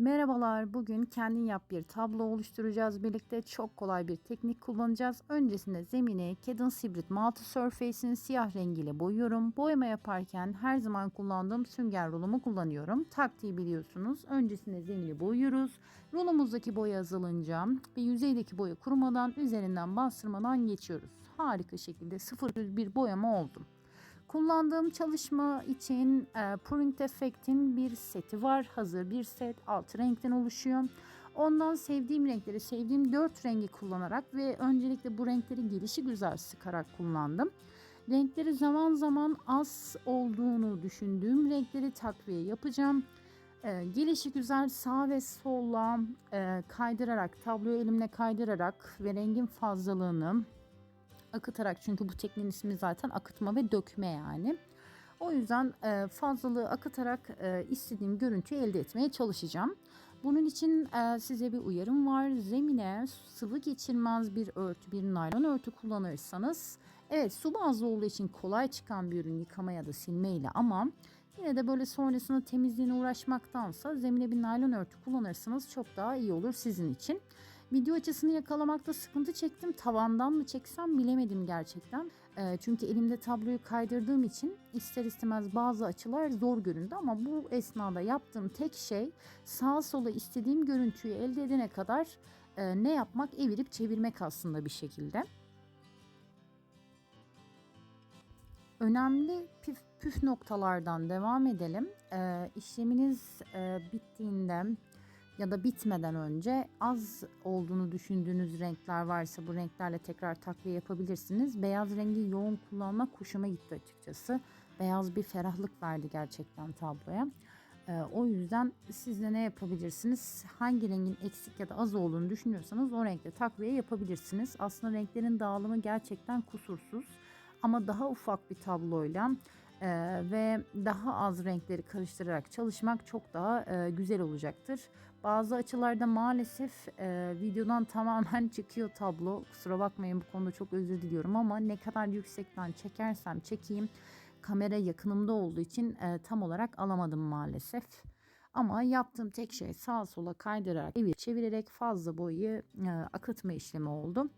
Merhabalar, bugün kendin yap bir tablo oluşturacağız. Birlikte çok kolay bir teknik kullanacağız. Öncesinde zemini Cadence Hybrid Multi Surface'in siyah rengiyle boyuyorum. Boyama yaparken her zaman kullandığım sünger rulumu kullanıyorum. Taktiği biliyorsunuz. Öncesinde zemini boyuyoruz. Rulumuzdaki boya azalınca ve yüzeydeki boya kurumadan üzerinden bastırmadan geçiyoruz. Harika şekilde sıfır bir boyama oldu. Kullandığım çalışma için e, Print Effect'in bir seti var. Hazır bir set. Altı renkten oluşuyor. Ondan sevdiğim renkleri, sevdiğim dört rengi kullanarak ve öncelikle bu renkleri gelişi güzel sıkarak kullandım. Renkleri zaman zaman az olduğunu düşündüğüm renkleri takviye yapacağım. E, gelişi güzel sağ ve solla e, kaydırarak, tabloyu elimle kaydırarak ve rengin fazlalığını akıtarak çünkü bu tekniğin ismi zaten akıtma ve dökme yani. O yüzden e, fazlalığı akıtarak e, istediğim görüntüyü elde etmeye çalışacağım. Bunun için e, size bir uyarım var. Zemine sıvı geçirmez bir örtü, bir naylon örtü kullanırsanız evet su bazlı olduğu için kolay çıkan bir ürün yıkama ya da silmeyle ama yine de böyle sonrasında temizliğine uğraşmaktansa zemine bir naylon örtü kullanırsanız çok daha iyi olur sizin için. Video açısını yakalamakta sıkıntı çektim. Tavandan mı çeksem bilemedim gerçekten. E, çünkü elimde tabloyu kaydırdığım için ister istemez bazı açılar zor göründü ama bu esnada yaptığım tek şey sağa sola istediğim görüntüyü elde edene kadar e, ne yapmak evirip çevirmek aslında bir şekilde. Önemli püf, püf noktalardan devam edelim. E, işleminiz e, bittiğinde ya da bitmeden önce az olduğunu düşündüğünüz renkler varsa bu renklerle tekrar takviye yapabilirsiniz. Beyaz rengi yoğun kullanmak hoşuma gitti açıkçası. Beyaz bir ferahlık verdi gerçekten tabloya. Ee, o yüzden siz de ne yapabilirsiniz? Hangi rengin eksik ya da az olduğunu düşünüyorsanız o renkte takviye yapabilirsiniz. Aslında renklerin dağılımı gerçekten kusursuz. Ama daha ufak bir tabloyla e, ve daha az renkleri karıştırarak çalışmak çok daha e, güzel olacaktır. Bazı açılarda maalesef e, videodan tamamen çıkıyor tablo. Kusura bakmayın bu konuda çok özür diliyorum ama ne kadar yüksekten çekersem çekeyim kamera yakınımda olduğu için e, tam olarak alamadım maalesef. Ama yaptığım tek şey sağa sola kaydırarak, evir çevirerek fazla boyu e, akıtma işlemi oldu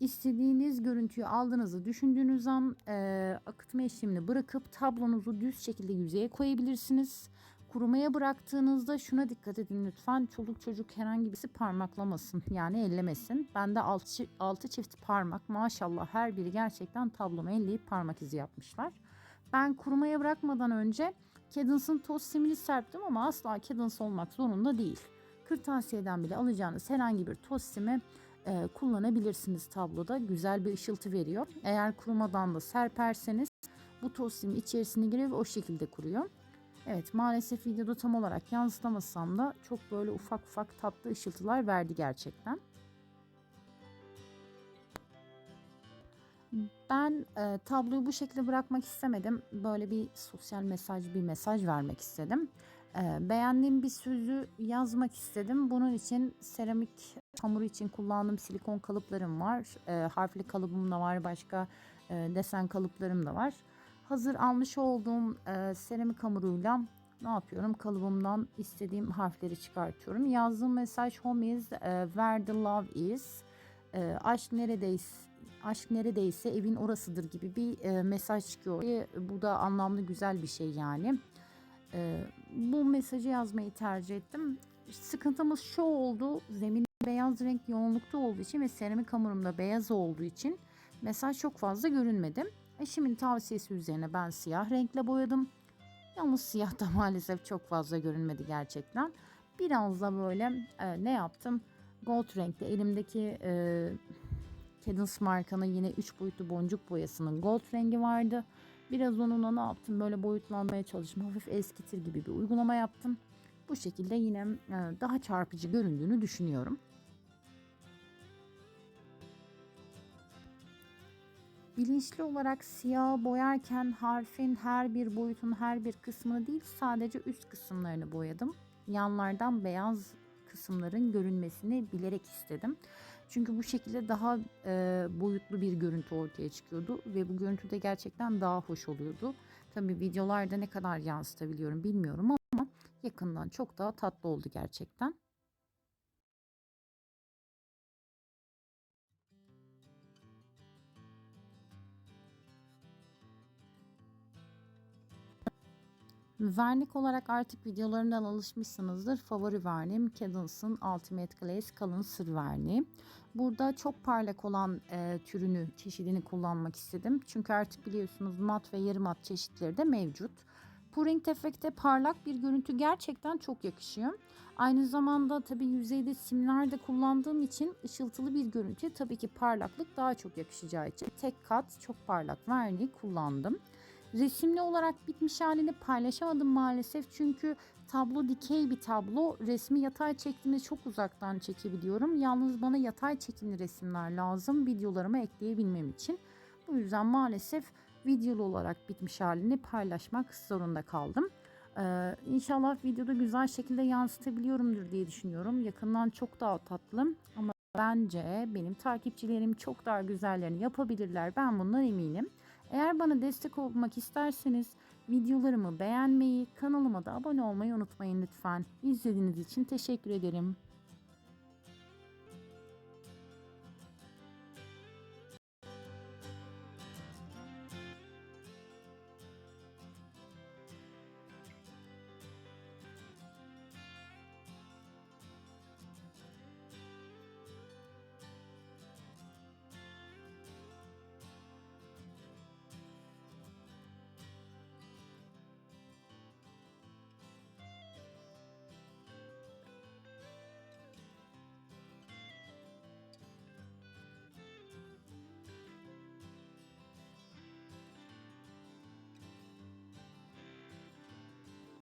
istediğiniz görüntüyü aldığınızı düşündüğünüz an e, akıtma işlemini bırakıp tablonuzu düz şekilde yüzeye koyabilirsiniz. Kurumaya bıraktığınızda şuna dikkat edin lütfen. Çoluk çocuk herhangi birisi parmaklamasın yani ellemesin. Bende 6, 6 çift parmak maşallah her biri gerçekten tablomu elleyip parmak izi yapmışlar. Ben kurumaya bırakmadan önce Cadence'ın toz simini serptim ama asla Cadence olmak zorunda değil. Kırtasiyeden bile alacağınız herhangi bir toz simi e, kullanabilirsiniz tabloda. Güzel bir ışıltı veriyor. Eğer kurumadan da serperseniz bu toz sim içerisine giriyor ve o şekilde kuruyor. Evet maalesef videoda tam olarak yansıtamasam da çok böyle ufak ufak tatlı ışıltılar verdi gerçekten. Ben e, tabloyu bu şekilde bırakmak istemedim. Böyle bir sosyal mesaj, bir mesaj vermek istedim. E, beğendiğim bir sözü yazmak istedim. Bunun için seramik hamuru için kullandığım silikon kalıplarım var. E, harfli kalıbım da var. Başka e, desen kalıplarım da var. Hazır almış olduğum e, seramik hamuruyla ne yapıyorum? Kalıbımdan istediğim harfleri çıkartıyorum. Yazdığım mesaj home is e, where the love is. E, aşk neredeyse aşk neredeyse evin orasıdır gibi bir e, mesaj çıkıyor. E, bu da anlamlı güzel bir şey yani. E, bu mesajı yazmayı tercih ettim. Sıkıntımız şu oldu. Zemin beyaz renk yoğunlukta olduğu için ve seramik hamurumda beyaz olduğu için mesaj çok fazla görünmedi. Eşimin tavsiyesi üzerine ben siyah renkle boyadım. Yalnız siyah da maalesef çok fazla görünmedi gerçekten. Biraz da böyle e, ne yaptım? Gold renkte elimdeki e, Cadence markanın yine 3 boyutlu boncuk boyasının gold rengi vardı. Biraz onunla ne yaptım? Böyle boyutlanmaya çalıştım. Hafif eskitir gibi bir uygulama yaptım. Bu şekilde yine e, daha çarpıcı göründüğünü düşünüyorum. Bilinçli olarak siyah boyarken harfin her bir boyutun her bir kısmını değil sadece üst kısımlarını boyadım. Yanlardan beyaz kısımların görünmesini bilerek istedim. Çünkü bu şekilde daha e, boyutlu bir görüntü ortaya çıkıyordu ve bu görüntü de gerçekten daha hoş oluyordu. Tabi videolarda ne kadar yansıtabiliyorum bilmiyorum ama Yakından çok daha tatlı oldu gerçekten. Vernik olarak artık videolarından alışmışsınızdır. Favori verniğim Cadence'ın Ultimate Glaze kalın sır verniği. Burada çok parlak olan e, türünü, çeşidini kullanmak istedim. Çünkü artık biliyorsunuz mat ve yarı mat çeşitleri de mevcut. Pouring efekte parlak bir görüntü gerçekten çok yakışıyor. Aynı zamanda tabii yüzeyde simler de kullandığım için ışıltılı bir görüntü tabii ki parlaklık daha çok yakışacağı için tek kat çok parlak verniği kullandım. Resimli olarak bitmiş halini paylaşamadım maalesef çünkü tablo dikey bir tablo. Resmi yatay çektiğimde çok uzaktan çekebiliyorum. Yalnız bana yatay çekimli resimler lazım videolarıma ekleyebilmem için. Bu yüzden maalesef videolu olarak bitmiş halini paylaşmak zorunda kaldım. Ee, inşallah videoda güzel şekilde yansıtabiliyorumdur diye düşünüyorum. Yakından çok daha tatlı ama bence benim takipçilerim çok daha güzellerini yapabilirler. Ben bundan eminim. Eğer bana destek olmak isterseniz videolarımı beğenmeyi, kanalıma da abone olmayı unutmayın lütfen. İzlediğiniz için teşekkür ederim.